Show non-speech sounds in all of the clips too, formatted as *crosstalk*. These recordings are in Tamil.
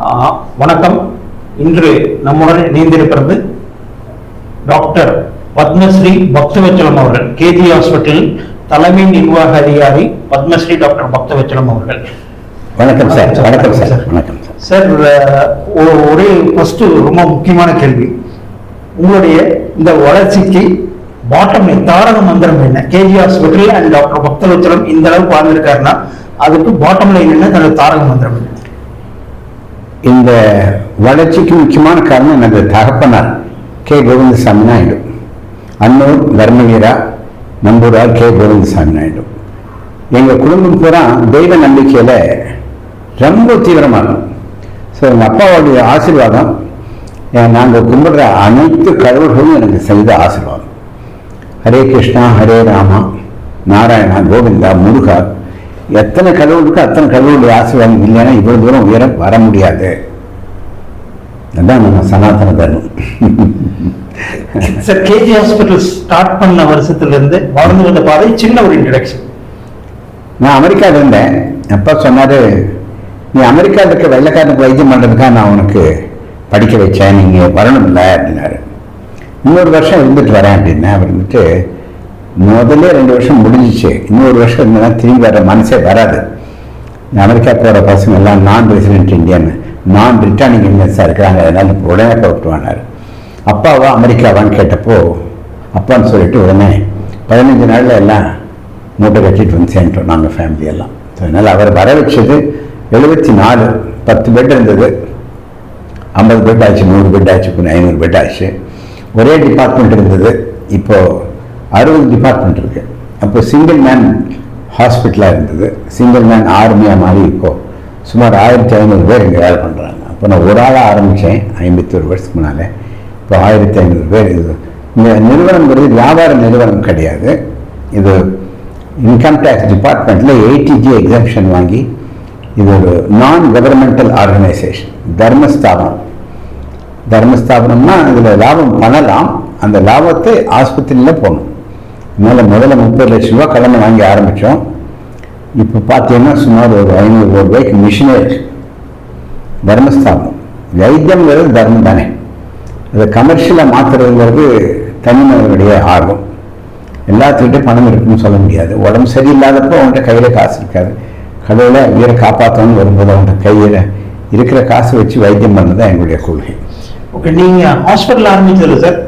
வணக்கம். இன்று நம்முடன் இணைந்திருக்கிறது டாக்டர் பத்மஸ்ரீ பக்தவச்சலம் அவர்கள் கேஜி ஹாஸ்பிட்டல் தலைமை நிர்வாக அதிகாரி பத்மஸ்ரீ டாக்டர் பக்தவச்சலம் அவர்கள். வணக்கம் சார் வணக்கம் சார். வணக்கம் சார் சார். ஒரே ஃபர்ஸ்ட் ரொம்ப முக்கியமான கேள்வி. உங்களுடைய இந்த வளர்ச்சிக்கு பாட்டம் தாரக மந்திரம் என்ன? KG hospital and doctor Bakthavatsalam இந்த அளவுக்கு வாழ்ந்திருக்காருன்னா அதுக்கு பாட்டம் லைன் என்ன? தனது தாரக மந்திரம் என்ன? இந்த வளர்ச்சிக்கு முக்கியமான காரணம் எனது தகப்பனார். கே. கோவிந்தசாமி நாயுடு. அன்னூர் தர்மவீரா நம்பூரார் கே. கோவிந்தசாமி நாயுடு. எங்கள் குடும்பம் பூரா தெய்வ நம்பிக்கையில் ரொம்ப தீவிரமாகும் ஸோ எங்கள் அப்பாவுடைய ஆசீர்வாதம் நாங்கள் கும்பிடுற அனைத்து கடவுள்களும் எனக்கு செய்த ஆசீர்வாதம். ஹரே கிருஷ்ணா ஹரே ராமா நாராயணா கோவிந்தா முருகா எத்தனை கடவுளுக்கு அத்தனை கடவுளுடைய ஆசீர்வாதம் இல்லைன்னா இவ்வளவு தூரம் உயரம் வர முடியாது. அதான் நம்ம சனாதன தர்மம். சார் கேஜி ஹாஸ்பிட்டல் ஸ்டார்ட் பண்ண வருஷத்துல இருந்து வளர்ந்து வந்த பாதை சின்ன ஒரு இன்ட்ரடக்ஷன் நான் அமெரிக்காவில் இருந்தேன் அப்பா சொன்னாரு நீ அமெரிக்காவில் இருக்க வெள்ளைக்காரனுக்கு வைத்தியம் பண்ணுறதுக்காக நான் உனக்கு படிக்க வச்சேன் நீங்கள் வரணும்ல அப்படின்னாரு. இன்னொரு வருஷம் இருந்துட்டு வரேன் அப்படின்னேன் அவர் வந்துட்டு முதல்ல ரெண்டு வருஷம் முடிஞ்சிச்சு. இன்னொரு வருஷம் இருந்தா திரும்பி வர மனசே வராது. அமெரிக்கா போகிற பசங்க எல்லாம் நான் ரெசிடென்ட் இந்தியன் நான் ரிட்டர்னிங் இந்தியன்ஸாக இருக்கிறாங்க அதனால இப்போ உடனே போட்டுவானார் அப்பாவா அமெரிக்காவான்னு கேட்டப்போ அப்பான்னு சொல்லிட்டு உடனே பதினஞ்சு நாளில் எல்லாம் மூட்டை கட்டிட்டு வந்து சேர்ந்துட்டோம் நாங்கள் ஃபேமிலி எல்லாம். அதனால் அவர் வர வச்சது எழுபத்தி நாலு பத்து பெட் இருந்தது. ஐம்பது பெட் ஆச்சு நூறு பெட் ஆச்சு ஐநூறு பெட் ஆச்சு. ஒரே டிபார்ட்மெண்ட் இருந்தது. இப்போது அறுபது டிபார்ட்மெண்ட் இருக்கு. அப்போ சிங்கிள் மேன் ஹாஸ்பிட்டலாக இருந்தது. சிங்கிள் மேன் ஆர்மியாக மாறி இப்போ சுமார் ஆயிரத்தி ஐநூறு பேர் இங்கே வேலை பண்ணுறாங்க அப்போ நான் ஒரு ஆளாக ஆரம்பித்தேன் ஐம்பத்தி ஒரு வருஷத்துக்கு முன்னால். இப்போ ஆயிரத்தி ஐநூறு பேர் இது. இந்த நிறுவனங்கிறது வியாபார நிறுவனம் கிடையாது. இது இன்கம் டேக்ஸ் டிபார்ட்மெண்ட்டில் எயிட்டிஜி எக்ஸாம்ஷன் வாங்கி இது ஒரு நான் கவர்மெண்டல் ஆர்கனைசேஷன் தர்மஸ்தாபனம். தர்மஸ்தாபனம்னா இதில் லாபம் பண்ணலாம். அந்த லாபத்தை ஆஸ்பத்திரியில் போகணும் அதனால் முதல்ல முப்பது லட்ச ரூபா கடனை வாங்கி ஆரம்பித்தோம் இப்போ பார்த்தீங்கன்னா சுமார் ஒரு ஐநூறு கோடி ரூபாய்க்கு மிஷினரி தர்மஸ்தாபனம் வைத்தியம்ங்கிறது தர்மம் தானே. அதை கமர்ஷியலாக மாற்றுறதுங்கிறது தனிமனிதனுடைய ஆர்வம். எல்லாத்துக்கிட்டே பணம் இருக்குன்னு சொல்ல முடியாது. உடம்பு சரியில்லாதப்போ அவன்கிட்ட கையில் காசு இருக்காது. கடவுளை உயிரை காப்பாற்றணும்னு வரும்போது அவன்கிட்ட கையில் இருக்கிற காசு வச்சு வைத்தியம் பண்ணது தான் எங்களுடைய கொள்கை. ஓகே நீங்கள் ஹாஸ்பிட்டல் ஆரம்பிச்சது சார்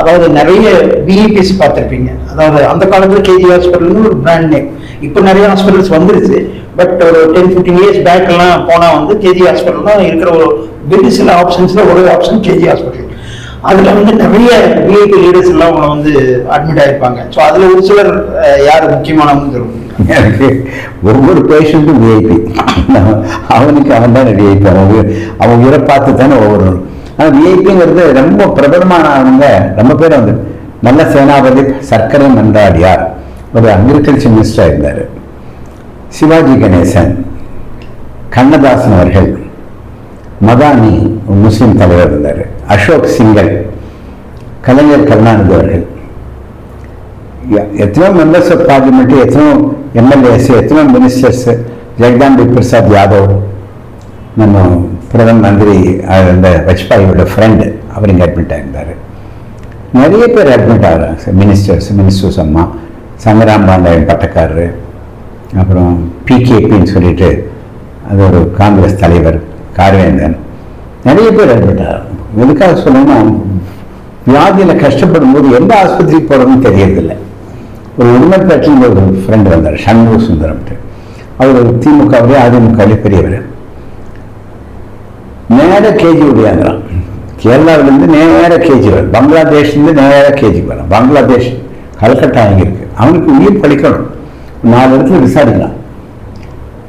அதாவது நிறைய விஐபிஎஸ் பார்த்துருப்பீங்க. அதாவது அந்த காலத்தில் கேஜி ஹாஸ்பிட்டல்னு ஒரு பிராண்ட் நேம் இப்போ நிறைய ஹாஸ்பிட்டல்ஸ் வந்துருச்சு. பட் ஒரு டென் ஃபிஃப்டீன் இயர்ஸ் பேக்கெல்லாம் போனால் வந்து கேஜி ஹாஸ்பிட்டல் தான் இருக்கிற ஒரு வெகு சில ஆப்ஷன்ஸில் ஒரு ஆப்ஷன் கேஜி ஹாஸ்பிட்டல் அதில் வந்து நிறைய விஐபி லீடர்ஸ் எல்லாம் அவங்க வந்து அட்மிட் ஆகிருப்பாங்க ஸோ அதில் ஒரு சிலர் யார் முக்கியமானவங்க சொல்லுங்க எனக்கு ஒவ்வொரு பேஷண்ட்டும் விஐபி அவனுக்கு அவன் தான் விஐபி அவன் அவன் உயிரை பார்த்து தானே ஒவ்வொரு ஆனால் விஐபிங்கிறது ரொம்ப பிரபலமானவங்க ரொம்ப பேர் வந்து. நல்ல சேனாபதி சர்க்கரை மன்றாடியார். ஒரு அக்ரிகல்ச்சர் மினிஸ்டராக இருந்தார் சிவாஜி கணேசன் கண்ணதாசன் அவர்கள் மதானி முஸ்லீம் தலைவர் இருந்தார். அசோக் சிங்கல் கலைஞர் கருணாநிதி அவர்கள். எத்தனோ எத்தனையோ மெம்பர்ஸ் ஆஃப் பார்லிமெண்ட் எத்தனோ எம்எல்ஏஸ் எத்தனையோ மினிஸ்டர்ஸ் ஜெகதாம்பி பிரசாத் யாதவ் நம்ம பிரதம மந்திரி அந்த வாஜ்பாயோட ஃப்ரெண்டு அவர் இங்கே அட்மிட் ஆகியிருந்தார் நிறைய பேர் அட்மிட் ஆகிறாங்க மினிஸ்டர்ஸ் மினிஸ்டர்ஸ் அம்மா சங்கராம் பாண்டியன் பட்டக்காரர் அப்புறம் பிகேபின்னு சொல்லிட்டு அது ஒரு காங்கிரஸ் தலைவர் கார்வேந்தன். நிறைய பேர் அட்மிட் ஆகிறாங்க எதுக்காக சொல்லணும்னா வியாதியில் கஷ்டப்படும் போது எந்த ஆஸ்பத்திரிக்கு போகிறதுன்னு தெரியறதில்லை. ஒரு உடுமல்பேட்டில் ஒரு ஃப்ரெண்டு வந்தார் சண்முக சுந்தரம்ட்டு. அவர் திமுகவிலே அதிமுகவிலே பெரியவர். நேராக கேஜி உடையாங்கிறான் கேரளாவிலேருந்து நேராக கேஜி வரும் பங்களாதேஷ்லேருந்து நேராக கேஜி வரும் பங்களாதேஷ் கல்கட்டா அங்கே இருக்கு அவனுக்கு உயிர் படிக்கணும் நாலு இடத்துல விசாரிக்கலாம்.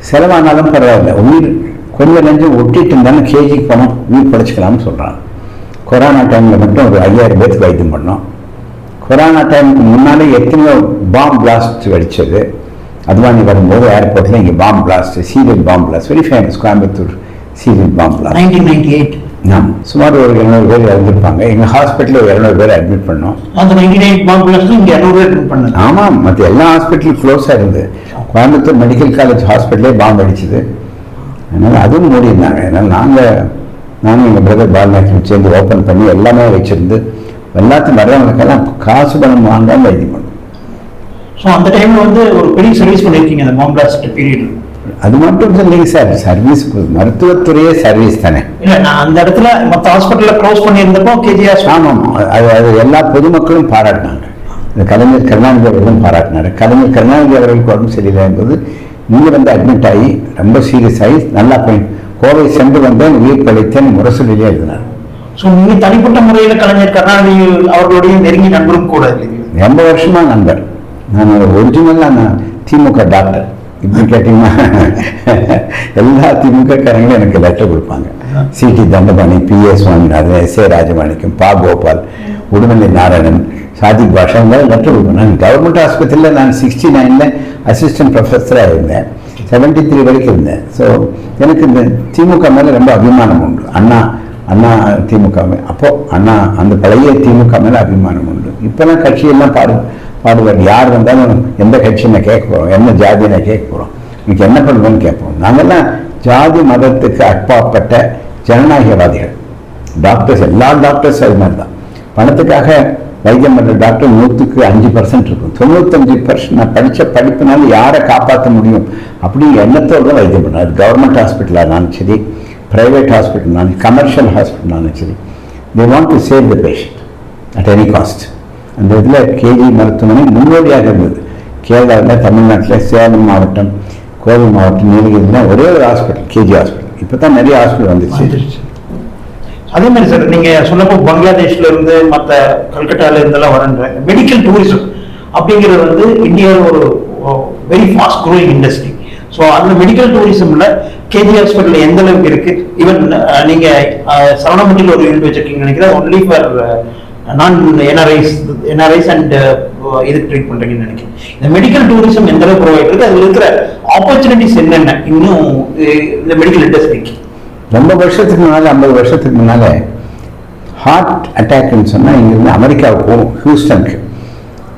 செலவானாலும் பரவாயில்ல. உயிர் கொஞ்சம் நெஞ்சம் ஒட்டிட்டு இருந்தாலும் கேஜிக்கு போனோம் உயிர் படிச்சுக்கலாம்னு சொல்கிறான் கொரோனா டைமில் மட்டும் ஒரு ஐயாயிரம் பேருக்கு வைத்தியம் பண்ணோம். கொரோனா டைமுக்கு முன்னாலே எத்தனையோ பாம் பிளாஸ்ட் வெடிச்சது. அத்வானி வரும்போது ஏர்போர்ட்டில் இங்கே bomb blast serial bomb blast very famous Coimbatore serial bomb blast nineteen ninety eight ஆமாம் சுமார் ஒரு இரநூறு பேர் இறந்துருப்பாங்க. எங்கள் ஹாஸ்பிட்டலில் இரநூறு பேர் அட்மிட் பண்ணோம். அந்த நைன்டி நைன் பாம்புலஸ் இங்க இரநூறு பேர் admit பண்ணது. ஆமாம் மற்ற எல்லா ஹாஸ்பிட்டலும் க்ளோஸாக இருந்து. கோயம்புத்தூர் மெடிக்கல் காலேஜ் ஹாஸ்பிட்டலே பாம்பு அடிச்சுது. அதனால் அதுவும் மூடியிருந்தாங்க. அதனால் நாங்கள் நானும் எங்கள் பிரதர் பாலநாயகம் சேர்ந்து ஓப்பன் பண்ணி எல்லாமே வச்சுருந்து எல்லாத்தையும் வர்றவங்களுக்கெல்லாம் காசு பணம் வாங்காமல் வைத்தியம் பண்ணோம். ஸோ அந்த டைம்ல வந்து ஒரு பெரிய சர்வீஸ் பண்ணியிருக்கீங்க அந்த மாம்பிளாஸ்ட் பீரியட் அது மட்டும் இல்லைங்க சார். சர்வீஸ் மருத்துவத்துறையே சர்வீஸ் தானே. இல்ல நான் அந்த இடத்துல மற்ற ஹாஸ்பிட்டல்ல க்ளோஸ் பண்ணியிருந்தப்போ கேஜி ஆமாம் அது அது எல்லா பொதுமக்களும் பாராட்டினாங்க. இந்த கலைஞர் கருணாநிதி அவர்களும் பாராட்டினார். கலைஞர் கருணாநிதி அவர்களுக்கு உடம்பு சரியில்லை என்பது இங்கே வந்து அட்மிட் ஆகி ரொம்ப சீரியஸ் ஆகி நல்லா போய் கோவை சென்று வந்தேன் உயிர் பழித்தேன் முரசொலியிலே எழுதினார். ஸோ நீங்க தனிப்பட்ட முறையில கலைஞர் கருணாநிதி அவர்களுடைய நெருங்கிய நண்பரும் கூட ரொம்ப வருஷமா நண்பர். நான் ஒரிஜினலாக நான் திமுக டாக்டர் இப்படி கேட்டிங்கன்னா எல்லா திமுகக்காரங்களும் எனக்கு லெட்டர் கொடுப்பாங்க. CT Dhandapani PS Swaminathan S A Rajamanickam Pa Gopal Udumalai Narayanan Sadiq பாஷா இருந்தாலும் லெட்டர் கொடுப்பேன் நான் கவர்மெண்ட் ஆஸ்பத்திரியில் நான் சிக்ஸ்டி நைனில் அசிஸ்டன்ட் ப்ரொஃபஸராக இருந்தேன். செவன்டி த்ரீ வரைக்கும் இருந்தேன். ஸோ எனக்கு இந்த திமுக மேலே ரொம்ப அபிமானம் உண்டு. அண்ணா அண்ணா திமுக மே- அப்போ அண்ணா அந்த பழைய திமுக மேலே அபிமானம் உண்டு. இப்போலாம் கட்சியெல்லாம் பாரு பாடுவார் யார் வந்தாலும் எந்த கட்சியை கேட்க போகிறோம் என்ன ஜாதியை கேட்க போகிறோம் இன்னைக்கு என்ன பண்ணுவோம்னு கேட்போம். நாங்கள்லாம் ஜாதி மதத்துக்கு அப்பாற்பட்ட ஜனநாயகவாதிகள். டாக்டர்ஸ் எல்லா டாக்டர்ஸ் அது மாதிரி தான். பணத்துக்காக வைத்தியம் பண்ணுற டாக்டர் நூற்றுக்கு அஞ்சு பர்சன்ட் இருக்கும். தொண்ணூத்தஞ்சு பர்சன்ட் நான் படித்த படிப்பினால யாரை காப்பாற்ற முடியும்? அப்படின்னு எண்ணத்தோடு தான் வைத்தியம் பண்ணுறேன் அது கவர்மெண்ட் ஹாஸ்பிட்டலாக இருந்தாலும் சரி ப்ரைவேட் ஹாஸ்பிட்டல்னாலும் கமர்ஷியல் ஹாஸ்பிட்டல்னாலும் சரி they want to save the patient at any cost அந்த இதில் கேஜி மருத்துவமனை முன்னோடியாக இருந்தது. கேரளாவில் தமிழ்நாட்டில் சேலம் மாவட்டம் கோவை மாவட்டம் நீலகிரியில் ஒரே ஒரு ஹாஸ்பிட்டல் கேஜி ஹாஸ்பிட்டல் இப்போ தான் நிறைய ஹாஸ்பிட்டல் வந்துருச்சு. அதே மாதிரி சார் நீங்க சொன்னப்போ பங்களாதேஷ்ல இருந்து மற்ற கல்கட்டால இருந்தெல்லாம் வரன்ற மெடிக்கல் டூரிசம் அப்படிங்கிறது வந்து இந்தியாவில் ஒரு very fast growing industry so அந்த மெடிக்கல் டூரிசம்ல கேஜி ஹாஸ்பிட்டல் எந்த அளவுக்கு இருக்கு? ஈவன் நீங்க அஹ், ஒரு யூனிட் வச்சிருக்கீங்க நினைக்கிறேன் ஒன்லி ஃபார் நான் என்ஆர்ஐஸ் என்ஆர்ஐஸ் அண்ட் இதுக்கு ட்ரீட் பண்றீங்கன்னு நினைக்கிறேன். இந்த மெடிக்கல் டூரிசம் எந்த அளவுக்கு ப்ரொவைட் இருக்கு அதுல இருக்கிற ஆப்பர்ச்சுனிட்டிஸ் என்னென்ன? இன்னும் இந்த மெடிக்கல் இண்டஸ்ட்ரிக்கு ரொம்ப வருஷத்துக்கு முன்னால் ஐம்பது வருஷத்துக்கு முன்னால் ஹார்ட் அட்டாக்னு சொன்னால் இங்கேருந்து அமெரிக்காவுக்கு போகும் ஹியூஸ்டனுக்கு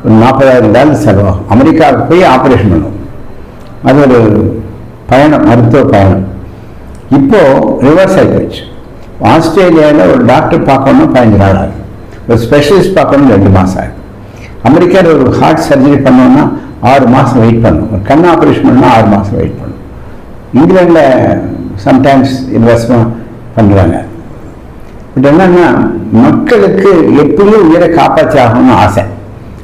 ஒரு நாற்பதாயிரம் டாலர் செலவாகும் அமெரிக்காவுக்கு போய் ஆப்ரேஷன் பண்ணுவோம் அது ஒரு பயணம் மருத்துவ பயணம். இப்போது ரிவர்ஸ் ஆகி போச்சு. ஆஸ்திரேலியாவில் ஒரு டாக்டர் பார்க்கணும்னா பதினஞ்சு நாள் ஆகும் ஒரு ஸ்பெஷலிஸ்ட் பார்க்கணும் ரெண்டு மாதம் ஆகும் அமெரிக்காவில் ஒரு ஹார்ட் சர்ஜரி பண்ணோம்னா ஆறு மாதம் வெயிட் பண்ணணும் ஒரு கண் ஆப்ரேஷன் பண்ணால் ஆறு மாதம் வெயிட் பண்ணணும் இங்கிலாண்டில் சம்டைம்ஸ் இன்வெஸ்ட்மெண்ட் பண்ணுறாங்க பட் என்னன்னா மக்களுக்கு எப்படியும் உயிரை காப்பாற்றி ஆகணும்னு ஆசை.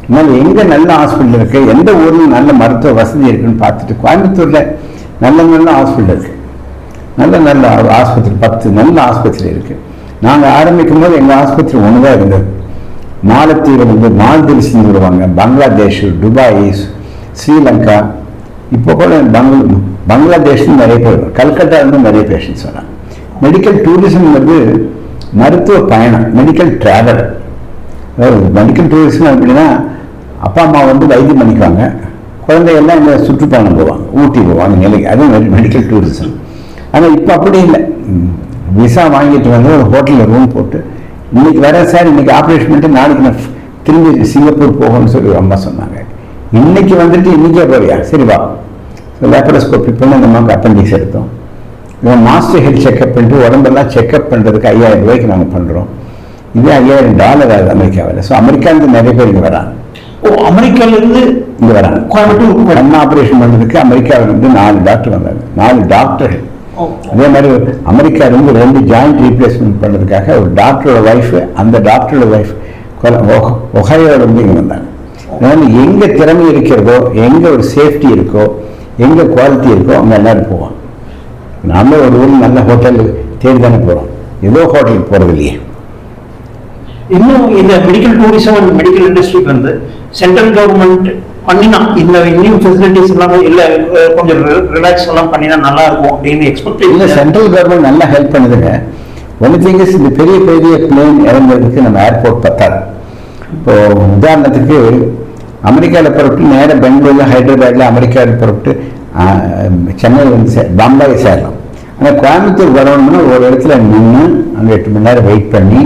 அதனால் எங்கே நல்ல ஹாஸ்பிட்டல் இருக்குது எந்த ஊரில் நல்ல மருத்துவ வசதி இருக்குன்னு பார்த்துட்டு கோயம்புத்தூரில் நல்ல நல்ல ஹாஸ்பிட்டல் இருக்குது நல்ல நல்ல ஆஸ்பத்திரி பத்து நல்ல ஆஸ்பத்திரி இருக்குது நாங்கள் ஆரம்பிக்கும் போது எங்கள் ஆஸ்பத்திரி ஒன்று தான் இருந்தது. மாலத்தீவில் வந்து மால்தீவ்ஸ்னு வருவாங்க. பங்களாதேஷ் துபாய் ஸ்ரீலங்கா. இப்போ கூட பங்கள பங்களாதேஷ்னு நிறைய பேர் வரும். கல்கட்டா இருந்து நிறைய பேஷண்ட்ஸ் வராங்க மெடிக்கல் டூரிசம்ங்கிறது மருத்துவ பயணம் மெடிக்கல் டிராவல் அதாவது மெடிக்கல் டூரிசம் அப்படின்னா அப்பா அம்மா வந்து வைத்தியம் பண்ணிக்குவாங்க. குழந்தைகள்லாம் இந்த சுற்றுப்பயணம் போவாங்க ஊட்டி போவாங்க நிலைக்கு. அதுவும் மெடிக்கல் டூரிசம் ஆனால் இப்போ அப்படி இல்லை. விசா வாங்கிட்டு வந்து ஒரு ஹோட்டலில் ரூம் போட்டு இன்னைக்கு வரேன் சார் இன்னைக்கு ஆப்ரேஷன் பண்ணிட்டு நாளைக்கு நான் திரும்பி சிங்கப்பூர் போகணும்னு சொல்லி அம்மா சொன்னாங்க. இன்னைக்கு வந்துட்டு இன்னைக்கே போறியா? சரி வா. ஸோ லேப்பரோஸ்கோப்பி பண்ணி அந்த அம்மாவுக்கு அப்பண்டிக்ஸ் எடுத்தோம். இவன் மாஸ்டர் ஹெல்த் செக்அப் பண்ணிட்டு உடம்பெல்லாம் செக்அப் பண்ணுறதுக்கு ஐயாயிரம் ரூபாய்க்கு நாங்கள் பண்ணுறோம் இதே ஐயாயிரம் டாலர் ஆகுது அமெரிக்காவில். ஸோ அமெரிக்காவிலேருந்து நிறைய பேர் இங்கே வராங்க. ஓ அமெரிக்கால இருந்து இங்கே வராங்க. கோயம்புத்தூர் கண் ஆப்ரேஷன் பண்ணுறதுக்கு அமெரிக்காவில் இருந்து நாலு டாக்டர் வந்தாங்க. நாலு டாக்டர்கள் அதே மாதிரி அமெரிக்கா இருந்து ரெண்டு ஜாயிண்ட் ரீப்ளேஸ்மெண்ட் பண்ணுறதுக்காக ஒரு டாக்டரோட ஒய்ஃபு அந்த டாக்டரோட ஒய்ஃப் ஒஹையோட வந்து இங்கே வந்தாங்க. அதனால எங்கே திறமை இருக்கிறதோ எங்கே ஒரு சேஃப்டி இருக்கோ எங்கே குவாலிட்டி இருக்கோ அங்கே எல்லாரும் போவோம் நாம ஒரு ஊர் நல்ல ஹோட்டல் தேடி தானே போகிறோம் ஏதோ ஹோட்டலுக்கு போகிறது இல்லையே இன்னும் இந்த மெடிக்கல் டூரிசம் அண்ட் மெடிக்கல் இண்டஸ்ட்ரிக்கு வந்து சென்ட்ரல் கவர்மெண்ட் பண்ணினா இந்த இன்னும் ஃபெசிலிட்டிஸ் எல்லாமே இல்லை கொஞ்சம் ரிலாக்ஸ் எல்லாம் பண்ணினா நல்லா இருக்கும் அப்படின்னு எக்ஸ்பெக்ட் இல்லை சென்ட்ரல் கவர்மெண்ட் நல்லா ஹெல்ப் பண்ணுதுங்க. ஒன் திங் இஸ் இந்த பெரிய பெரிய பிளேன் இறங்குறதுக்கு நம்ம ஏர்போர்ட் பத்தாது. இப்போ உதாரணத்துக்கு அமெரிக்காவில் புறப்பட்டு நேராக பெங்களூரில் ஹைதராபாத்தில் அமெரிக்காவில் புறப்பட்டு சென்னையில் வந்து சே பம்பாய் சேரலாம். ஆனால் கோயம்புத்தூர் வரணும்னா ஒரு இடத்துல நின்று அங்கே எட்டு மணி நேரம் வெயிட் பண்ணி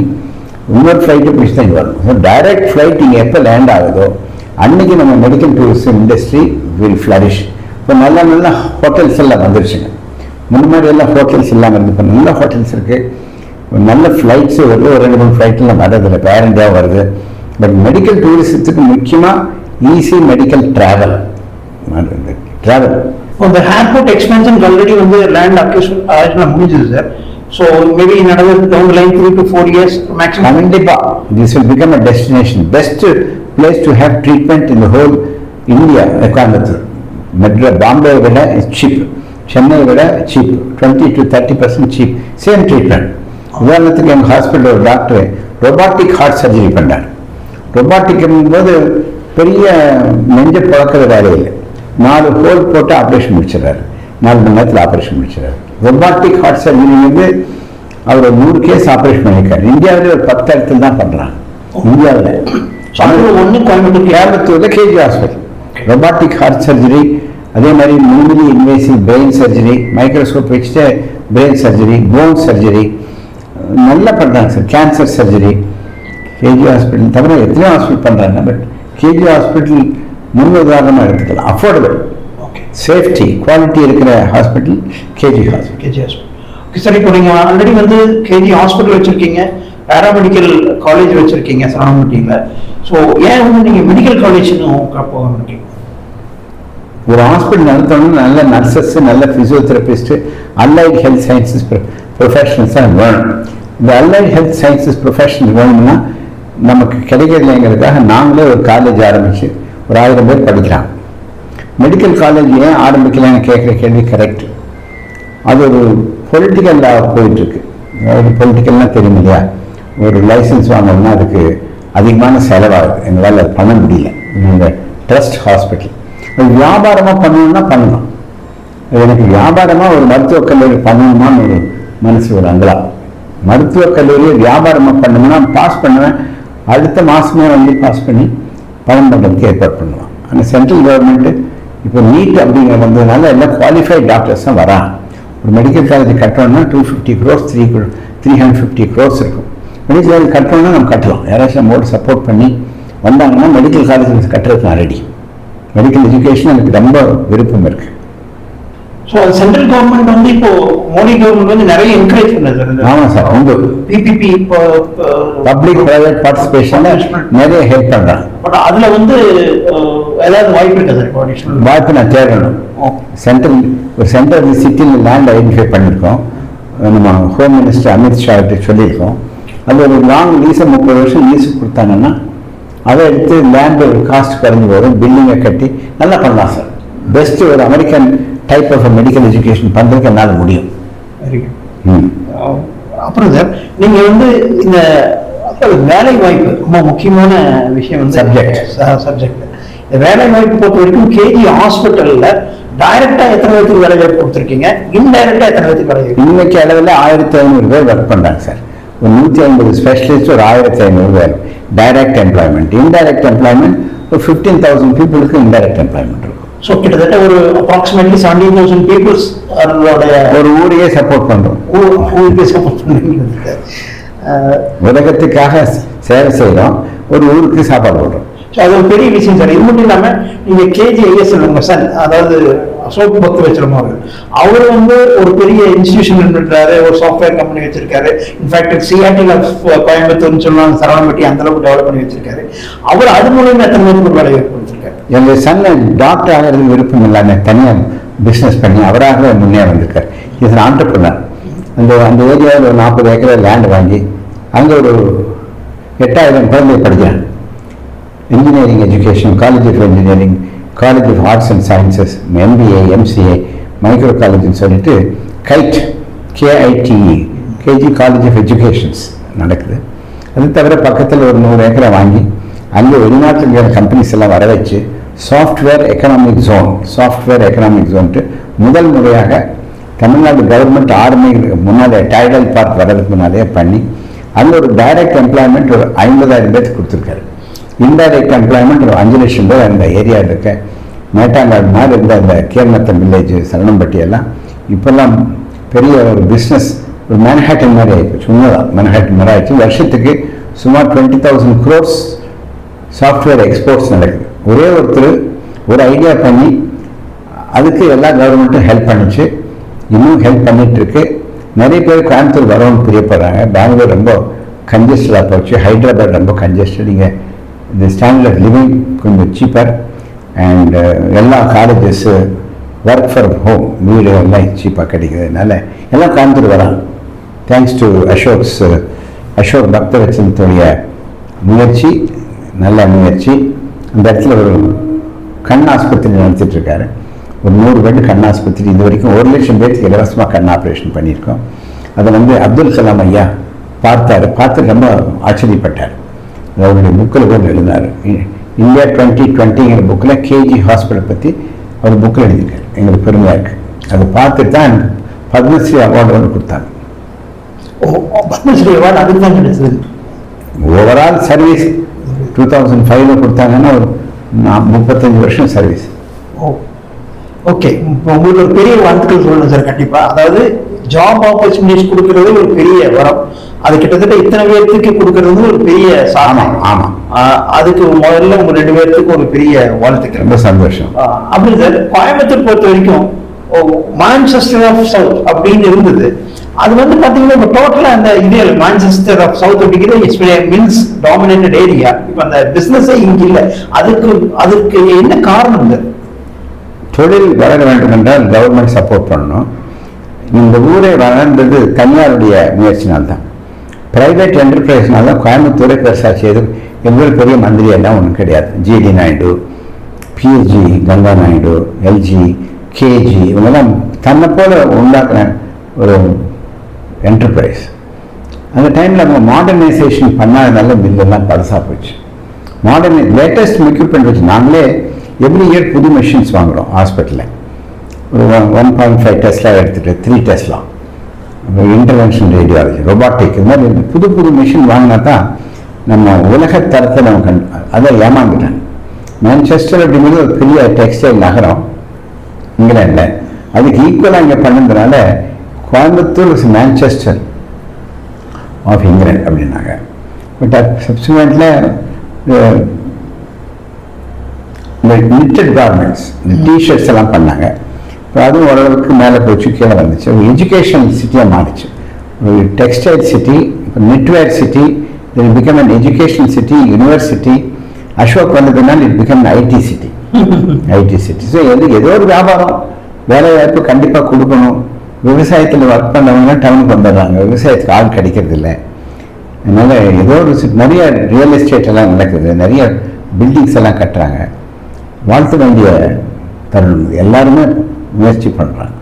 இன்னொரு ஃப்ளைட்டை பிடிச்சி தான் இங்கே வரணும். ஸோ டைரக்ட் ஃப்ளைட் இங்கே எப்போ லேண்ட் ஆகுதோ அன்னைக்கு நம்ம medical tourism industry will flourish இப்போ நல்ல நல்ல ஹோட்டல்ஸ் எல்லாம் வந்துருச்சுங்க. முன்ன மாதிரி எல்லாம் ஹோட்டல்ஸ் இல்லாமல் இருந்து இப்போ நல்ல ஹோட்டல்ஸ் இருக்குது நல்ல ஃப்ளைட்ஸு வருது ஒரு ரெண்டு மூணு ஃப்ளைட்லாம் வரதில்லை பேர் வருது. பட் மெடிக்கல் டூரிசத்துக்கு முக்கியமாக ஈஸி மெடிக்கல் ட்ராவல் ட்ராவல் இந்த ஏர்போர்ட் எக்ஸ்பென்ஷன் ஆல்ரெடி வந்து லேண்ட் அக்யூஷன் முடிஞ்சது sir so maybe in another down line three to four years maximum கண்டிப்பா. This will become a destination best place to have treatment in the whole India Coimbatore Madras Bombay விட சீப் சென்னை விட cheap twenty to thirty percent cheap same treatment உதாரணத்துக்கு எங்கள் ஹாஸ்பிட்டல் ஒரு டாக்டர் ரொபாட்டிக் ஹார்ட் சர்ஜரி பண்ணார் ரொபாட்டிக் போது பெரிய நெஞ்ச பழக்கிற வேலை இல்லை நாலு ஹோல் போட்டு ஆப்ரேஷன் முடிச்சிடறாரு. நாலு மணி நேரத்தில் ஆப்ரேஷன் முடிச்சிடறாரு. ரொபாட்டிக் ஹார்ட் சர்ஜரி வந்து அவர் நூறு கேஸ் ஆப்ரேஷன் பண்ணியிருக்காரு. இந்தியாவில் ஒரு பத்து இடத்துல தான் பண்ணுறாங்க இந்தியாவில். ஒன்று கோயம்புத்தூர் கோயம்புத்தூர்ல KG hospital robotic heart surgery அதே மாதிரி minimally invasive brain surgery microscope வச்சுட்டு பிரெயின் சர்ஜரி போன் சர்ஜரி நல்லா பண்ணுறாங்க sir cancer surgery KG hospital தவிர எத்தனையோ ஹாஸ்பிட்டல் பண்ணுறாங்க பட் கேஜி ஹாஸ்பிட்டல் முன் உதாரணமாக எடுத்துக்கலாம். அஃபோர்டபுள் ஓகே சேஃப்டி குவாலிட்டி இருக்கிற hospital KG hospital KG hospital okay sir இப்போ நீங்கள் ஆல்ரெடி வந்து கேஜி ஹாஸ்பிட்டல் வச்சுருக்கீங்க. பேராமெடிக்கல் காலேஜ் வச்சுருக்கீங்க சரவணம்பட்டியில். ஸோ ஏன் வந்து நீங்கள் மெடிக்கல் காலேஜ்னு போக மாட்டீங்க ஒரு ஹாஸ்பிட்டல் நடத்தணும்னு நல்ல நர்சஸ் நல்ல physiotherapist allied health sciences professionals தான் வேணும். இந்த அல்லைட் ஹெல்த் சயின்சஸ் ப்ரொஃபஷனல் வேணும்னா நமக்கு கிடைக்கிறதுங்கிறதுக்காக நாங்களே ஒரு காலேஜ் ஆரம்பித்து ஒரு ஆயிரம் பேர் படிக்கிறாங்க மெடிக்கல் காலேஜ் ஏன் ஆரம்பிக்கலாம்னு கேட்குற கேள்வி கரெக்ட் அது ஒரு பொலிட்டிக்கலாக போயிட்டுருக்கு அதாவது பொலிட்டிக்கல்னால் தெரியும் இல்லையா? ஒரு லைசன்ஸ் வாங்கணும்னா அதுக்கு அதிகமான செலவாகுது. எங்களால் அது பண்ண முடியல. நீங்கள் ட்ரஸ்ட் ஹாஸ்பிட்டல் வியாபாரமாக பண்ணணும்னா பண்ணலாம். எனக்கு வியாபாரமாக ஒரு மருத்துவக் கல்லூரி பண்ணணுமான்னு ஒரு மனசு ஒரு அங்கலா. மருத்துவக் கல்லூரியை வியாபாரமாக பண்ணணும்னா பாஸ் பண்ணுவேன். அடுத்த மாதமே வந்து பாஸ் பண்ணி பணம் பண்ணுறதுக்கு ஏற்பாடு பண்ணுவான் ஆனால் சென்ட்ரல் கவர்மெண்ட்டு இப்போ நீட் அப்படிங்கிற வந்ததுனால எல்லாம் குவாலிஃபைட் டாக்டர்ஸ் தான் வரான் ஒரு medical college கட்டணும்னா two fifty crores three three hundred fifty crores இருக்கும். மெடிக்கல் கட்டணும்னா நம்ம கட்டலாம். யாராச்சும் நம்மோட சப்போர்ட் பண்ணி வந்தாங்கன்னா மெடிக்கல் காலேஜ் கட்டுறதுக்கு நான் ரெடி மெடிக்கல் எஜுகேஷன் எனக்கு ரொம்ப விருப்பம் இருக்குது ஸோ சென்ட்ரல் கவர்மெண்ட் வந்து இப்போ மோடி கவர்மெண்ட் வந்து நிறைய என்கரேஜ் பண்ணுது ஆமாம் சார் உண்டு பிபிபி இப்போ பப்ளிக் ப்ரைவேட் பார்ட்டிசிபேஷனில் நிறைய ஹெல்ப் பண்ணுறாங்க பட் அதுல வந்து ஏதாவது வாய்ப்பு இருக்கா சார்? வாய்ப்பு நான் தேடணும். சென்ட்ரல் ஒரு சென்ட்ரல் சிட்டியில் லேண்ட் ஐடென்டிஃபை பண்ணியிருக்கோம். நம்ம ஹோம் மினிஸ்டர் அமித்ஷா கிட்ட சொல்லியிருக்கோம். அது ஒரு லாங் லீஸை முப்பது வருஷம் லீஸு கொடுத்தாங்கன்னா அதை எடுத்து லேண்டு காஸ்ட் குறைஞ்சி வரும் பில்டிங்கை கட்டி நல்லா பண்ணலாம் சார். பெஸ்ட் ஒரு American type of medical education பண்ணுறதுக்கு என்னால் முடியும். அப்புறம் சார் நீங்க வந்து இந்த வேலை வாய்ப்பு ரொம்ப முக்கியமான விஷயம் வந்து Subject. சப்ஜெக்ட் இந்த வேலை வாய்ப்பு பொறுத்த வரைக்கும் கேஜி ஹாஸ்பிட்டல்ல டைரக்டா எத்தனை பேருக்கு வேலை வாய்ப்பு கொடுத்துருக்கீங்க இன்டைரக்டா எத்தனை பேருக்கு வேலை வாய்ப்பு இன்னைக்கு அளவில் ஆயிரத்தி ஐநூறு பேர் ஒர்க் பண்ணுறாங்க சார். ஒரு நூற்றி ஐம்பது ஸ்பெஷலிஸ்ட் ஒரு ஆயிரத்தி ஐநூறு பேர். டைரக்ட் எம்ப்ளாய்மெண்ட் இன்டைரக்ட் எம்ப்ளாய்மெண்ட் ஒரு ஃபிஃப்டீன் தௌசண்ட் பீப்புளுக்கு இன்டைரக்ட் எம்ப்ளாய்மெண்ட் இருக்கும். ஸோ கிட்டத்தட்ட ஒரு அப்ராக்சிமேட்லி செவன்டீன் தௌசண்ட் பீப்புள்ஸ் அவர்களுடைய ஒரு ஊரையே சப்போர்ட் பண்ணுறோம் ஊருக்கு சப்போர்ட் பண்ணுறீங்க உலகத்துக்காக சேவை செய்கிறோம் ஒரு ஊருக்கு சாப்பாடு போடுறோம். ஸோ அது ஒரு பெரிய விஷயம் சார். இது மட்டும் இல்லாமல் நீங்கள் கேஜி ஐஎஸ்எல் உங்கள் சன் அதாவது அசோக் பக்து வச்சிருமா அவர்கள் அவர் வந்து ஒரு பெரிய இன்ஸ்டிடியூஷன் இருக்காரு ஒரு சாஃப்ட்வேர் கம்பெனி வச்சிருக்காரு. இன்ஃபேக்ட் சிஆர்டில கோயம்புத்தூர்னு சொல்லுவாங்க சரவணம்பட்டி அந்த அளவுக்கு டெவலப் பண்ணி வச்சிருக்காரு. அவர் அது மூலியமா எத்தனை பேருக்கு ஒரு வேலை வாய்ப்பு கொடுத்துருக்காரு எங்கள் டாக்டர் ஆகிறது விருப்பம் இல்லாமல் தனியாக பிஸ்னஸ் பண்ணி அவராக முன்னே வந்திருக்கார். இது ஆண்டர்பிரினர் அந்த அந்த ஏரியாவில் ஒரு நாற்பது ஏக்கர் லேண்ட் வாங்கி அங்கே ஒரு எட்டாயிரம் குழந்தை படிக்கிறேன் engineering education college of engineering college of arts and sciences MBA MCA micro காலேஜ்னு சொல்லிட்டு KITE KITE KG college of educations நடக்குது. அது தவிர பக்கத்தில் ஒரு நூறு ஏக்கரை வாங்கி அங்கே வெளிநாட்டில் இருக்கிற கம்பெனிஸ் எல்லாம் வர வச்சு software economic zone software economic ஜோன்ட்டு முதல் முறையாக தமிழ்நாடு கவர்மெண்ட் ஆர்மி முன்னாலே டைடல் பார்க் வர்றதுக்கு முன்னாலே பண்ணி அங்கே ஒரு டைரக்ட் எம்ப்ளாய்மெண்ட் ஒரு ஐம்பதாயிரம் பேருக்கு கொடுத்துருக்காரு. இன்டைரக்ட் எம்ப்ளாய்மெண்ட் ஒரு அஞ்சு லட்சம் பேர் அந்த ஏரியாவில் இருக்க மேட்டாங்காடு மாதிரி இருந்த அந்த கேர்நத்தம் வில்லேஜ் சரணம்பட்டியெல்லாம் இப்போல்லாம் பெரிய ஒரு பிஸ்னஸ் ஒரு மேன்ஹாட்டன் மாதிரி ஆகிப்போச்சு உண்மைதான். மேன்ஹாட்டன் மாதிரி ஆயிடுச்சு. வருஷத்துக்கு சுமார் twenty thousand crores software exports நடக்குது. ஒரே ஒருத்தர் ஒரு ஐடியா பண்ணி அதுக்கு எல்லா கவர்மெண்ட்டும் ஹெல்ப் பண்ணிச்சு. இன்னும் ஹெல்ப் பண்ணிகிட்ருக்கு நிறைய பேர் கோயம்புத்தூர் வரவங்க பிரியப்படுறாங்க. பெங்களூர் ரொம்ப கன்ஜஸ்டடாக போச்சு. ஹைதராபாத் ரொம்ப கன்ஜஸ்டட் இங்கே இந்த ஸ்டாண்டர்ட் லிவிங் கொஞ்சம் சீப்பர் அண்ட் uh, எல்லா காலேஜஸ்ஸு ஒர்க் ஃப்ரம் ஹோம் வீடு எல்லாம் சீப்பாக கிடைக்கிறதுனால எல்லாம் கோயம்புத்தூர் வராங்க. தேங்க்ஸ் டு அசோக்ஸ் அசோக் பக்தவச்சனத்துடைய முயற்சி நல்ல முயற்சி. அந்த இடத்துல ஒரு கண் ஆஸ்பத்திரி நடத்திட்டுருக்காரு. ஒரு நூறு பெட் கண் ஆஸ்பத்திரி. இது வரைக்கும் ஒரு லட்சம் பேருக்கு இலவசமாக கண் ஆப்ரேஷன் பண்ணியிருக்கோம். அதை வந்து அப்துல் கலாம் ஐயா பார்த்தார். பார்த்து ரொம்ப ஆச்சரியப்பட்டார். அவருடைய புக்கில் கூட எழுந்தார் இந்தியா டுவெண்ட்டி டுவெண்ட்டிங்கிற புக்கில் கேஜி ஹாஸ்பிட்டல் பற்றி அவர் புக்கில் எழுதியிருக்காரு. எங்களுக்கு பெருமையாக இருக்குது அதை பார்த்துட்டு தான் பத்மஸ்ரீ அவார்டு ஒன்று கொடுத்தாங்க. ஓ பத்மஸ்ரீ அவார்டு அதுக்கு தான் கிடைச்சது. ஓவரால் சர்வீஸ் டூ தௌசண்ட் ஃபைவ்ல கொடுத்தாங்கன்னா ஒரு நா- முப்பத்தஞ்சு வருஷம் சர்வீஸ் ஓ ஓகே இப்போ உங்களுக்கு ஒரு பெரிய வாழ்த்துக்கள் சொல்லணும் சார் கண்டிப்பா. அதாவது ஜாப் ஆப்பர்ச்சுனிட்டிஸ் கொடுக்கறது ஒரு பெரிய வரம். அது கிட்டத்தட்ட இத்தனை பேர்த்துக்கு கொடுக்கறது ஒரு பெரிய சாதனை. ஆஹ் அதுக்கு முதல்ல உங்க ரெண்டு பேர்த்துக்கு ஒரு பெரிய வாழ்த்துக்கள். ரொம்ப சந்தோஷம். அப்படி சார் கோயம்புத்தூர் பொறுத்த வரைக்கும் மான்செஸ்டர் ஆஃப் சவுத் அப்படின்னு இருந்தது. அது வந்து பாத்தீங்கன்னா இப்போ டோட்டலா அந்த இதே மான்செஸ்டர் ஆஃப் சவுத் அப்படிங்கிறது மின்ஸ் டாமினேட்டட் ஏரியா இப்போ அந்த பிசினஸே இங்க இல்ல. அதுக்கு அதுக்கு என்ன காரணம் சார் தொழில் வளர வேண்டும் என்றால் கவர்மெண்ட் சப்போர்ட் பண்ணணும். இந்த ஊரே வளர்ந்தது தனியாருடைய முயற்சினால்தான் பிரைவேட் என்டர்பிரைஸ்னால கோயம்புத்தூரே பெருசாக செய்து எங்களுக்கு பெரிய மந்திரி எல்லாம் ஒன்றும் கிடையாது. GD Naidu PSG Ganga Naidu LG KG இவங்கெல்லாம் தன்னை போல உண்டாக்குன ஒரு என்டர்பிரைஸ் அந்த டைமில் அவங்க மாடர்னைசேஷன் பண்ணாதனால பில்லெல்லாம் பழசாக போச்சு. மாடர்னை லேட்டஸ்ட் எக்யூப்மெண்ட் வச்சு நாங்களே எவ்ரி இயர் புது மிஷின்ஸ் வாங்குகிறோம் ஹாஸ்பிட்டலில் ஒரு ஒன் பாயிண்ட் ஃபைவ் டெஸ்ட்லாம் எடுத்துகிட்டு த்ரீ டெஸ்ட்லாம் இன்டர்வென்ஷன் ரேடியாலஜி ரொபாட்டிக் இந்த மாதிரி புது புது மிஷின் வாங்கினா தான் நம்ம உலக தரத்தை நம்ம கண் அதை ஏமாந்துட்டேன் மேன்செஸ்டர் அப்படிங்கிறது ஒரு பெரிய டெக்ஸ்டைல் நகரம் இங்கிலாண்டில் அதுக்கு ஈக்குவலாக இங்கே பண்ணதுனால Coimbatore is Manchester of England அப்படின்னாங்க. பட் சப்சிமெண்ட்டில் இந்த நிட்டட் கார்மெண்ட்ஸ் இந்த டிஷர்ட்ஸ் எல்லாம் பண்ணாங்க. அதுவும் ஓரளவுக்கு மேலே போச்சு கீழே வந்துச்சு. ஒரு எஜுகேஷனல் சிட்டியாக மாறிச்சு. ஒரு டெக்ஸ்டைல் சிட்டி இப்போ நெட்வேர் city it become an educational city university Ashok வந்ததுனால it become IT city IT city so எது ஏதோ ஒரு வியாபாரம். வேலை வாய்ப்பு கண்டிப்பாக கொடுக்கணும். விவசாயத்தில் ஒர்க் பண்ணவங்க டவுனுக்கு வந்துடுறாங்க. விவசாயத்துக்கு ஆள் கிடைக்கிறது இல்லை அதனால ஏதோ ஒரு நிறைய ரியல் எஸ்டேட் எல்லாம் நடக்குது. நிறைய பில்டிங்ஸ் எல்லாம் கட்டுறாங்க. வாழ்த்த வேண்டிய தருணம். எல்லாருமே முயற்சி பண்றாங்க.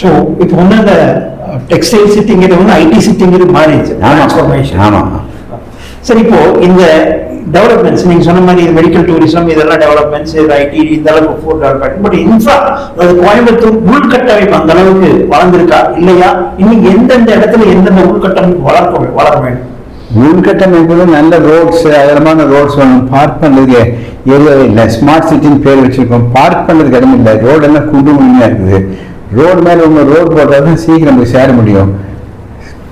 ஸோ இப்போ வந்து அந்த டெக்ஸ்டைல் சிட்டிங்கிறது வந்து ஐடி சிட்டிங்கிறது மாறிடுச்சு Transformation. ஆமா. சரி இப்போ இந்த டெவலப்மெண்ட்ஸ் நீங்க சொன்ன மாதிரி மெடிக்கல் டூரிசம் இதெல்லாம் டெவலப்மெண்ட்ஸ் ஐடி இந்த அளவுக்கு ஃபுட் டெவலப்மெண்ட் பட் இன்ஃப்ரா அதாவது கோயம்புத்தூர் உள்கட்டமைப்பு அந்த அளவுக்கு வளர்ந்திருக்கா? இல்லையா? இன்னைக்கு எந்தெந்த இடத்துல எந்தெந்த உள்கட்டமைப்பு வளர்க்க வளர வேண்டும்? உள்கட்டமைப்பு நல்ல ரோட்ஸ் அகலமான ரோட்ஸ் வேணும் பார்க் பண்ணுறதுக்கு ஏரியாவே இல்லை. ஸ்மார்ட் சிட்டின்னு பேர் வச்சிருக்கோம். பார்க் பண்ணுறதுக்கு இடம் இல்லை. ரோடெல்லாம் குண்டு குழியாக இருக்குது. ரோடு மேலே உங்கள் ரோடு போட்டால் தான் சீக்கிரம் போய் சேர முடியும்.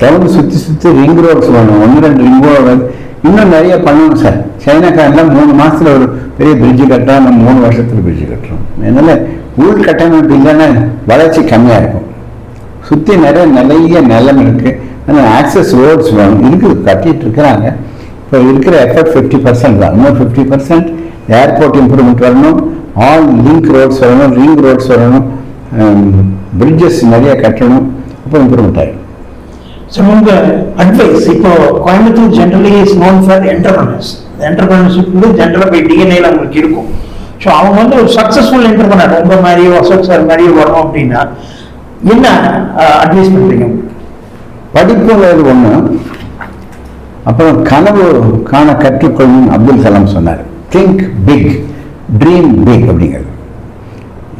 டவுன் சுற்றி சுற்றி ரிங் ரோட்ஸ் வேணும். ஒன்று ரெண்டு ரிங் ரோடு இன்னும் நிறைய பண்ணணும் சார் சைனாக்காரெல்லாம் மூணு மாதத்தில் ஒரு பெரிய பிரிட்ஜு கட்டுறோம் நம்ம மூணு வருஷத்தில் பிரிட்ஜு கட்டுறோம். அதனால உள்கட்டமைப்பு இல்லைன்னா வளர்ச்சி கம்மியாக இருக்கும். சுற்றி நிறைய நிறைய நிலம் இருக்குது ஆனால் ஆக்சஸ் ரோட்ஸ் வேணும் இருக்குது கட்டிட்டு இருக்கிறாங்க. இப்போ இருக்கிற எஃபர்ட் ஃபிஃப்டி பர்சன்ட் தான். இன்னும் ஃபிஃப்டி பர்சன்ட் ஏர்போர்ட் இம்ப்ரூவ்மெண்ட் வரணும். ஆல் லிங்க் ரோட்ஸ் வரணும் ரிங் ரோட்ஸ் வரணும். Um, பிரிட்ஜஸ் நிறைய கட்டணும். அப்போ இம்ப்ரூவ்மெண்ட் ஆகிடும் ஸோ உங்கள் அட்வைஸ் இப்போ Coimbatore generally is known for entrepreneurs entrepreneurship வந்து ஜென்ரலாக போய் டிஎன்ஏல அவங்களுக்கு இருக்கும். ஸோ அவங்க வந்து ஒரு சக்ஸஸ்ஃபுல் என்டர்பிரனர் உங்கள் மாதிரியோ அசோக் சார் மாதிரியோ வரணும் அப்படின்னா என்ன uh, அட்வைஸ் பண்ணுறீங்க படிப்புங்கிறது ஒன்று அப்புறம் கனவு காண கற்றுக்கொள்ளும் அப்துல் கலாம் சொன்னார். திங்க் பிக் ட்ரீம் பிக் அப்படிங்கிறது.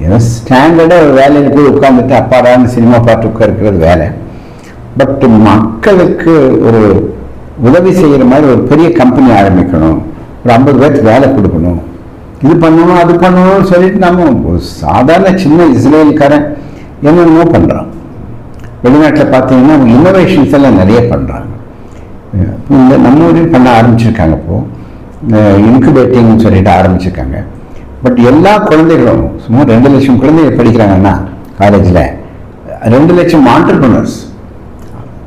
ஏதோ ஸ்டாண்டர்டாக ஒரு வேலையில் போய் உட்காந்துட்டு அப்பாடான்னு சினிமா பாட்டு உட்காருக்கிறது வேலை. பட் மக்களுக்கு ஒரு உதவி செய்கிற மாதிரி ஒரு பெரிய கம்பெனி ஆரம்பிக்கணும். ஒரு ஐம்பது பேருக்கு வேலை கொடுக்கணும். இது பண்ணணும் அது பண்ணணும்னு சொல்லிட்டு நம்ம ஒரு சாதாரண சின்ன இஸ்ரேல்காரன் என்னென்னமோ பண்ணுறான் வெளிநாட்டில் பார்த்தீங்கன்னா இன்னோவேஷன்ஸ் எல்லாம் நிறைய பண்ணுறாங்க இந்த நம்ம ஊரையும் பண்ண ஆரம்பிச்சிருக்காங்க இப்போது இன்குபேட்டிங்னு சொல்லிட்டு ஆரம்பிச்சிருக்காங்க. பட் எல்லா குழந்தைகளும் சும்மா ரெண்டு லட்சம் குழந்தைகள் படிக்கிறாங்கன்னா காலேஜில் ரெண்டு லட்சம் ஆண்டர்பிரினர்ஸ்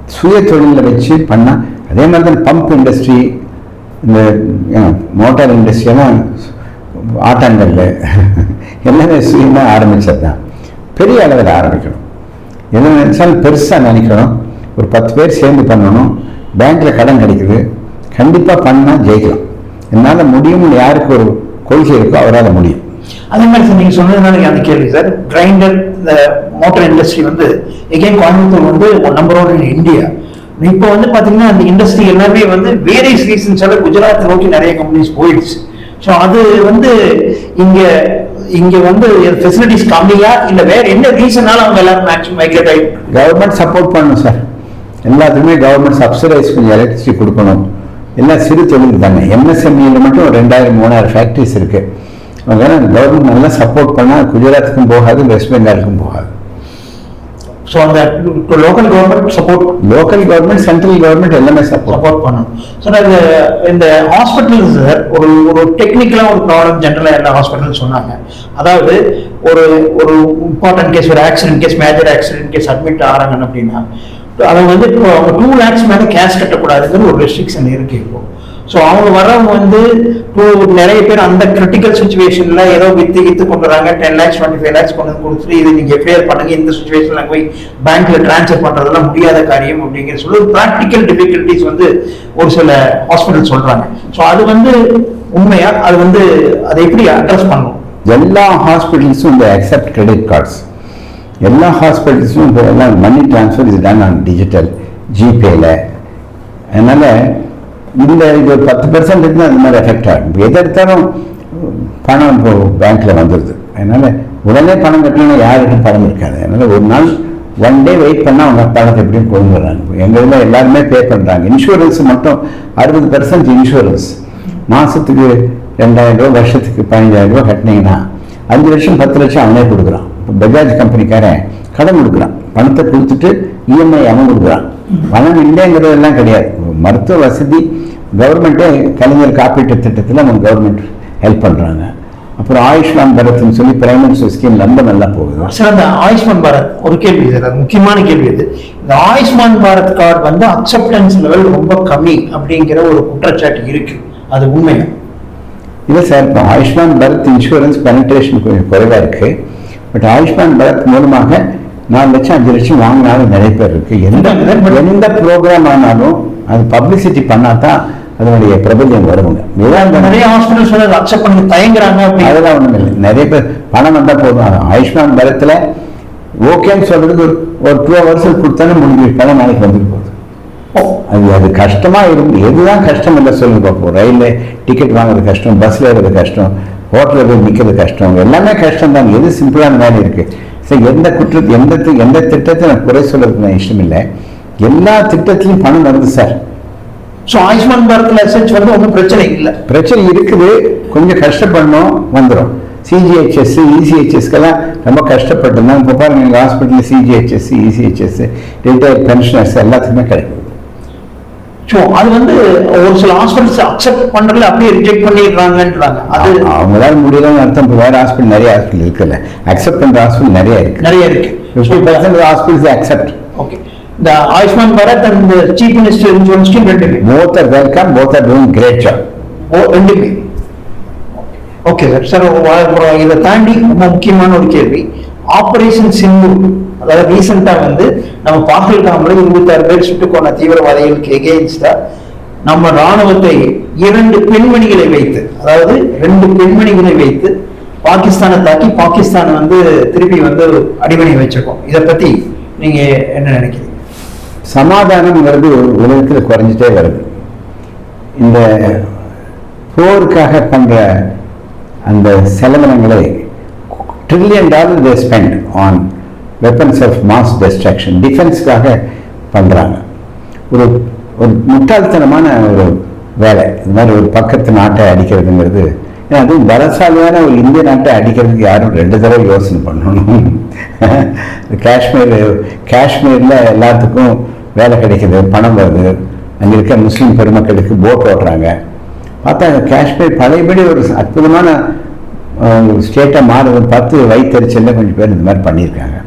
சுய தொழிலில் வச்சு பண்ணால் அதே மாதிரி தான் பம்ப் இண்டஸ்ட்ரி இந்த மோட்டார் இண்டஸ்ட்ரி எல்லாம் ஆட்டாங்கல்ல *laughs* எல்லாமே சுயமாக ஆரம்பித்தது தான் பெரிய அளவில் ஆரம்பிக்கணும். எது நினைச்சாலும் பெருசாக நினைக்கணும். ஒரு பத்து பேர் சேர்ந்து பண்ணணும். பேங்க்கில் கடன் கிடைக்குது. கண்டிப்பாக பண்ணால் ஜெயிக்கலாம். என்னால் முடியும்னு யாருக்கு ஒரு கொள்கை இருக்கோ அவரால் முடியும். அதே மாதிரி சார் நீங்கள் சொன்னதுனால எனக்கு அந்த கேள்வி சார். கிரைண்டர் இந்த மோட்டார் இண்டஸ்ட்ரி வந்து எகெயின் கோயம்புத்தூர் வந்து நம்பர் ஒன் இன் இந்தியா இப்போ வந்து பார்த்தீங்கன்னா அந்த இண்டஸ்ட்ரி எல்லாமே வந்து வேரியஸ் ரீசன்ஸால குஜராத் நோக்கி நிறைய கம்பெனிஸ் போயிடுச்சு. ஸோ அது வந்து இங்கே இங்க வந்து ஃபெசிலிட்டிஸ் கம்மியா இல்ல வேற என்ன ரீசனால அவங்க எல்லாரும் மேக்ஸிமம் மைக்ரேட் ஆகி கவர்மெண்ட் சப்போர்ட் பண்ணணும் சார் எல்லாத்துக்குமே கவர்மெண்ட் சப்சிடைஸ் கொஞ்சம் எலக்ட்ரிசிட்டி கொடுக்கணும். எல்லாம் சிறு தொழில் தானே. எம்எஸ்எம்இயில் மட்டும் ஒரு ரெண்டாயிரம் மூணாயிரம் ஃபேக்ட்ரிஸ் இருக்கு. அதனால் கவர்மெண்ட் நல்லா சப்போர்ட் பண்ணால் குஜராத்துக்கும் போகாது வெஸ்ட் பெங்காலுக்கும் போகாது. ஸோ அந்த local government support local government central government எல்லாமே சப்போர்ட் சப்போர்ட் பண்ணணும். சார் அது இந்த ஹாஸ்பிட்டல்ஸ் சார் ஒரு ஒரு டெக்னிக்கலாக ஒரு ப்ராப்ளம் ஜென்ரலாக எல்லா ஹாஸ்பிட்டலும் சொன்னாங்க. அதாவது ஒரு ஒரு இம்பார்ட்டன்ட் கேஸ் ஒரு accident case major accident case admit ஆகிறாங்க அப்படின்னா அதை வந்து இப்போ அவங்க டூ லேக்ஸ் மேலே கேஷ் கட்டக்கூடாதுங்கிற ஒரு ரெஸ்ட்ரிக்ஷன் இருக்கு இப்போ. ஸோ அவங்க வரவங்க வந்து டூ நிறைய பேர் அந்த கிரிட்டிக்கல் சுச்சுவேஷன்ல ஏதோ வித்து வித்து கொண்டு வராங்க ten lakhs twenty five lakhs கொண்டு வந்து கொடுத்துட்டு இது நீங்க எஃப்ஐஆர் பண்ணுங்க. இந்த சுச்சுவேஷன்ல போய் பேங்க்ல டிரான்ஸ்ஃபர் பண்றதெல்லாம் முடியாத காரியம் அப்படிங்கிற சொல்லி ப்ராக்டிக்கல் டிஃபிகல்டிஸ் வந்து ஒரு சில ஹாஸ்பிட்டல் சொல்றாங்க. ஸோ அது வந்து உண்மையா? அது வந்து அதை எப்படி அட்ரஸ் பண்ணணும்? எல்லா ஹாஸ்பிட்டல்ஸும் இந்த அக்செப்ட் கிரெடிட் கார்ட்ஸ் எல்லா ஹாஸ்பிட்டல்ஸும் இப்போ எல்லாம் மணி ட்ரான்ஸ்ஃபர் இது தான் நான் டிஜிட்டல் ஜிபேல அதனால் இந்த இது ஒரு பத்து பர்சன்ட் இருந்தால் அந்த மாதிரி எஃபெக்ட் ஆகும். எதை எது எடுத்தாலும் பணம் இப்போ பேங்க்கில் வந்துடுது அதனால் உடனே பணம் கட்டணும்னா யாருக்கும் பணம் இருக்காது. அதனால் ஒரு நாள் ஒன் டே வெயிட் பண்ணால் அவங்க பணத்தை எப்படியும் கொண்டு வர்றாங்க. எங்கள் இதில் எல்லாருமே பே பண்ணுறாங்க இன்சூரன்ஸ் மட்டும் அறுபது பர்சன்ட் இன்சூரன்ஸ் மாதத்துக்கு ரெண்டாயிரம் ரூபா வருஷத்துக்கு பதினஞ்சாயிரம் ரூபா கட்டினீங்கன்னா அஞ்சு லட்சம் பத்து லட்சம் அவனே கொடுக்குறான். இப்போ பஜாஜ் கம்பெனிக்காரன் கடன் கொடுக்குறான். பணத்தை கொடுத்துட்டு இஎம்ஐ அவன் கொடுக்குறான். பணம் இல்லைங்கிறதெல்லாம் கிடையாது. மருத்துவ வசதி கவர்மெண்ட்டே கலைஞர் காப்பீட்டு திட்டத்தில் அவங்க கவர்மெண்ட் ஹெல்ப் பண்ணுறாங்க அப்புறம் ஆயுஷ்மான் பரத்னு சொல்லி பிரைம் மினிஸ்டர் ஸ்கீம் ரொம்ப நல்லா போகுது. சார் அந்த ஆயுஷ்மான் பாரத் ஒரு கேள்வி சார் அது முக்கியமான கேள்வி இது இந்த ஆயுஷ்மான் பாரத் கார்டு வந்து அக்செப்டன்ஸ் லெவல் ரொம்ப கம்மி அப்படிங்கிற ஒரு குற்றச்சாட்டு இருக்கு. அது உண்மையா? இல்லை சார் இப்போ ஆயுஷ்மான் பரத் இன்சூரன்ஸ் பெனட்ரேஷன் கொஞ்சம் குறைவாக இருக்குது பட் ஆயுஷ்மான் பரத் மூலமாக நாலு லட்சம் அஞ்சு லட்சம் வாங்கினாலும் நிறைய பேர் இருக்கு. எந்த எந்த ப்ரோக்ராம் ஆனாலும் அது பப்ளிசிட்டி பண்ணால் தான் அதனுடைய பிரபல்யம் வருவாங்க நிறைய அதை அக்செப்ட் பண்ணி தயங்குறாங்க அதெல்லாம் ஒன்றும் இல்லை. நிறைய பேர் பணம் வந்தால் போதும். ஆயுஷ்மான் பரத்தில் ஓகேன்னு சொல்றதுக்கு ஒரு ஒரு டூ ஹவர்ஸில் கொடுத்தாலும் முடிஞ்சு. பல நாளைக்கு வந்துட்டு போகுது. அது அது கஷ்டமா இருக்கும். எதுதான் கஷ்டம் இல்லை சொல்லுங்க பார்ப்போம் ரயில்ல டிக்கெட் வாங்குறது கஷ்டம் பஸ்ல ஏறது கஷ்டம் ஹோட்டலில் போய் நிற்கிறது கஷ்டம். எல்லாமே கஷ்டம் தான் எது சிம்பிளான வேலை இருக்கு? சரி எந்த குற்றத்தை எந்த எந்த திட்டத்தை நான் குறை சொல்றதுக்கு நான் இஷ்டம் இல்லை எல்லா திட்டத்திலையும் பணம் வருது சார் ஸோ ஆயுஷ்மான் பாரத்ல ரிசர்ச் வந்து ஒன்றும் பிரச்சனை இல்லை. பிரச்சனை இருக்குது கொஞ்சம் கஷ்டப்படணும் வந்துடும் சிஜிஹெச்எஸ் இசிஹெச்எஸ்க்கெல்லாம் ரொம்ப கஷ்டப்பட்டுருந்தோம் இப்போ பாருங்க எங்கள் ஹாஸ்பிட்டலில் சிஜிஹெச்எஸ் இசிஹெச்எஸ் ரிட்டையர்ட் பென்ஷனர்ஸ் எல்லாத்துக்குமே கிடைக்கும். ஸோ அது வந்து ஒரு சில ஹாஸ்பிட்டல்ஸ் அக்செப்ட் பண்றதுல அப்படியே ரிஜெக்ட் பண்ணிடுறாங்கன்றாங்க. அது அவங்களால முடியலன்னு அர்த்தம் இப்போ வேறு ஹாஸ்பிட்டல் நிறைய ஹாஸ்பிட்டல் இருக்குல்ல. அக்செப்ட் பண்ணுற ஹாஸ்பிட்டல் நிறைய இருக்கு. நிறைய இருக்கு. Fifty percent hospitals accept okay இந்த Ayushman Bharat and chief minister insurance scheme ரெண்டுமே both are welcome both are doing great job oh ரெண்டுமே ஓகே சார் சார் அப்புறம் இதை தாண்டி ரொம்ப முக்கியமான ஒரு கேள்வி. ஆபரேஷன் சிந்து அதாவது ரீசெண்டா வந்து நம்ம பாகிஸ்தான்ல இருபத்தாறு பேர் சுட்டுக் கொண்ட தீவிரவாதிகளுக்கு எகெயின்ஸ்டா நம்ம ராணுவத்தை இரண்டு பெண்மணிகளை வைத்து அதாவது ரெண்டு பெண்மணிகளை வைத்து பாகிஸ்தானை தாக்கி பாகிஸ்தான் வந்து திருப்பி வந்து அடிமணி வச்சிருக்கோம். இதை பத்தி நீங்க என்ன நினைக்கிறீங்க? சமாதானம்ங்கிறது உலகத்தில் குறைஞ்சிட்டே வருது. இந்த போருக்காக பண்ற அந்த செலவினங்களை trillion dollar they spend on weapons of mass destruction டிஃபென்ஸ்க்காக பண்ணுறாங்க ஒரு ஒரு முட்டாள்தனமான ஒரு வேலை இது மாதிரி ஒரு பக்கத்து நாட்டை அடிக்கிறதுங்கிறது. ஏன்னா அதுவும் பலசாலியான ஒரு இந்திய நாட்டை அடிக்கிறதுக்கு யாரும் ரெண்டு தடவை யோசனை பண்ணணும். *laughs* காஷ்மீர் காஷ்மீரில் எல்லாத்துக்கும் வேலை கிடைக்கிது பணம் வருது. அங்கே இருக்க முஸ்லீம் பெருமக்களுக்கு போட் ஓடுறாங்க பார்த்தா காஷ்மீர் பழையபடி ஒரு அற்புதமான ஸ்டேட்டாக மாறுறதை பார்த்து வயிற்றுச்சலில் கொஞ்சம் பேர் இந்த மாதிரி பண்ணியிருக்காங்க.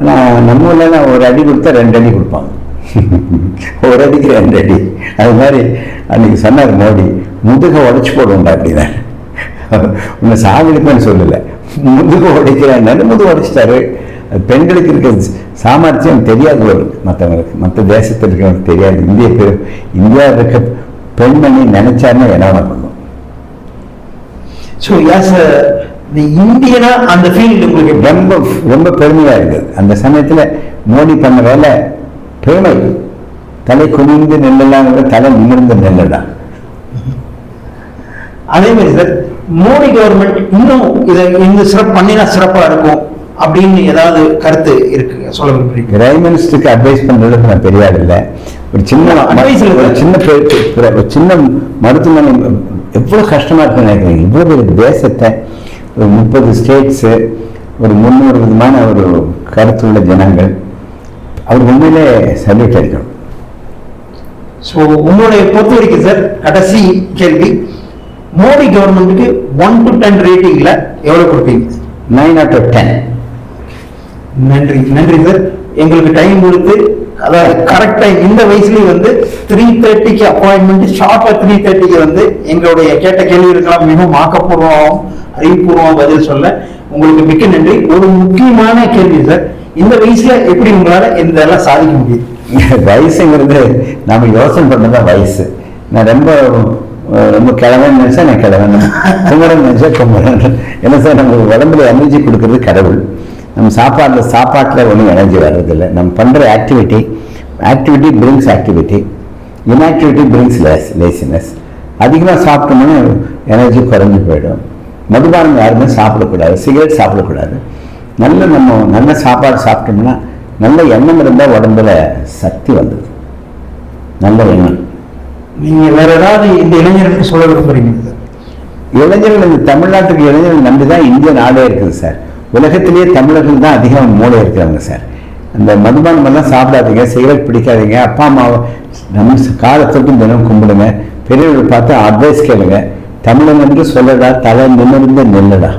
ஆனால் நம்ம ஊர்ல ஒரு அடி கொடுத்தா ரெண்டு அடி கொடுப்பாங்க. ஒரு அடிக்கு ரெண்டு அடி. அது மாதிரி அன்னைக்கு சொன்னார் மோடி முதுக உடச்சி போடுவோம்டா அப்படின்னா. உன்னை சாவடிப்பேன்னு சொல்லலை. முதுக உடைக்கிறேன் முது உடைச்சிட்டாரு. பெண்களுக்கு இருக்க சாமர்த்தியம் தெரியாது ஒரு மற்றவங்களுக்கு மற்ற தேசத்தில் இருக்கிறவங்களுக்கு தெரியாது. இந்திய பெரு இந்தியாவில் இருக்க பெண்மணி நினைச்சாருன்னா என்ன பண்ணும் ஸோ யாஸ் இந்த இந்தியனா அந்த ஃபீல்டு உங்களுக்கு? ரொம்ப ரொம்ப பெருமையா இருக்குது. அந்த சமயத்துல மோடி பண்ண வேலை பெருமை. தலை குனிந்து நெல்லலாங்கிற தலை நிமிர்ந்து நெல்லடா அதே மாதிரி சார் மோடி கவர்மெண்ட் இன்னும் இதை இந்த சிறப்பு பண்ணினா சிறப்பா இருக்கும் அப்படின்னு ஏதாவது கருத்து இருக்கு? சொல்ல விரும்புறீங்க பிரைம் மினிஸ்டருக்கு அட்வைஸ் பண்றதுக்கு நான் பெரிய ஆள் இல்லை ஒரு சின்ன இல்ல. ஒரு சின்ன ஒரு சின்ன மருத்துவமனை எவ்வளவு கஷ்டமா இருக்குன்னு நினைக்கிறீங்க? இவ்வளவு பெரிய தேசத்தை ஒரு முப்பது ஸ்டேட்ஸு ஒரு முந்நூறு விதமான ஒரு கருத்துள்ள ஜனங்கள் அவர் உண்மையிலே சல்யூட் அடிக்கணும் ஸோ உங்களுடைய பொறுத்த வரைக்கும் சார் கடைசி கேள்வி. மோடி கவர்மெண்ட்டுக்கு ஒன் டு டென் ரேட்டிங்ல எவ்வளவு கொடுப்பீங்க? நைன் அவுட் ஆஃப் டென் நன்றி நன்றி சார் எங்களுக்கு டைம் கொடுத்து அதாவது கரெக்ட் டைம் இந்த வயசுலயே வந்து த்ரீ தேர்ட்டிக்கு அப்பாயின்மெண்ட் ஷார்ப்பா த்ரீ தேர்ட்டிக்கு வந்து எங்களுடைய கேட்ட கேள்விகளுக்கெல்லாம் மிகவும் ஆக்கப்பூர்வம் அறிவுபூர்வம் பதில் சொல்ல உங்களுக்கு மிக்க நன்றி. ஒரு முக்கியமான கேள்வி சார். இந்த வயசுல எப்படி உங்களால இந்த எல்லாம் சாதிக்க முடியுது? *laughs* வயசுங்கிறது நாம யோசனை பண்ணதான் வயசு. நான் ரொம்ப ரொம்ப கிழவன் நினைச்சா நான் கிழவன் குமரன் நினைச்சா குமரன். என்ன சார் நம்ம உடம்புல எனர்ஜி கொடுக்கறது கடவுள். நம்ம சாப்பாடுல சாப்பாட்டில் ஒன்றும் எனர்ஜி வர்றதில்லை. நம்ம பண்ற activity activity brings activity inactivity brings laze laziness அதிகமாக சாப்பிட்டோம்னா எனர்ஜி குறைஞ்சி போயிடும். மதுபானம் யாருமே சாப்பிடக்கூடாது சிகரெட் சாப்பிடக்கூடாது. நல்ல நம்ம நல்ல சாப்பாடு சாப்பிட்டோம்னா நல்ல எண்ணம் இருந்தால் உடம்புல சக்தி வந்தது. நல்ல எண்ணம். நீங்க வேற ஏதாவது இந்த இளைஞர்களுக்கு சொல்ல விரும்புறீங்க? இளைஞர்கள் இந்த தமிழ்நாட்டுக்கு இளைஞர்கள் நம்பி தான் இந்திய நாடே இருக்குது சார். உலகத்திலேயே தமிழர்கள் தான் அதிகம் மூளை இருக்கிறவங்க சார். அந்த மதுபானம் எல்லாம் சாப்பிடாதீங்க சிகரெட் பிடிக்காதீங்க. அப்பா அம்மாவை நம்ம காலத்துக்கும் தினம் கும்பிடுங்க. பெரியவர்கள் பார்த்து அட்வைஸ் கேளுங்க. தமிழன் என்று சொல்லடா தலை நிமிர்ந்து நில்லடா.